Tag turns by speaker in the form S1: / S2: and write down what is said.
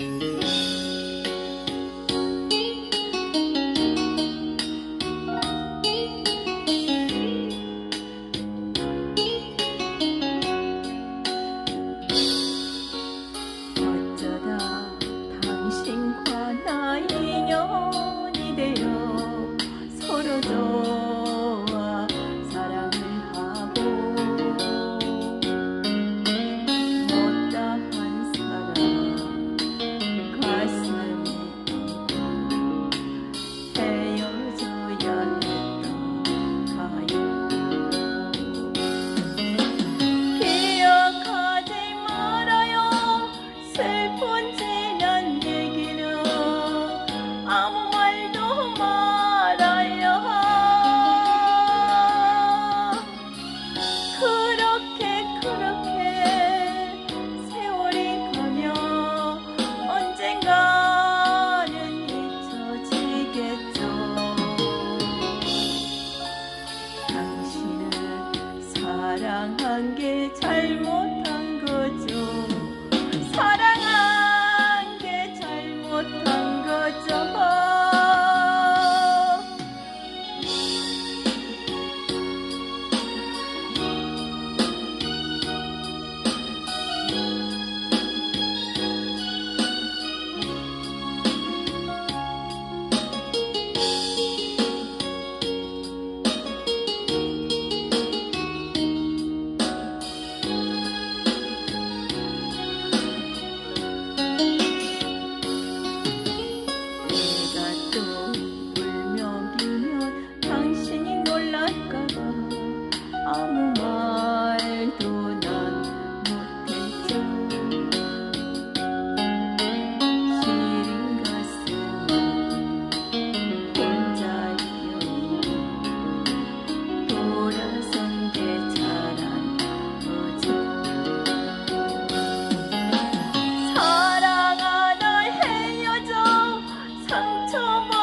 S1: Thank you. 给彩云。 말도 못했죠. 시린 가슴 혼자여 돌아선 게 잘한 거죠 사랑하널 헤어져. 상처만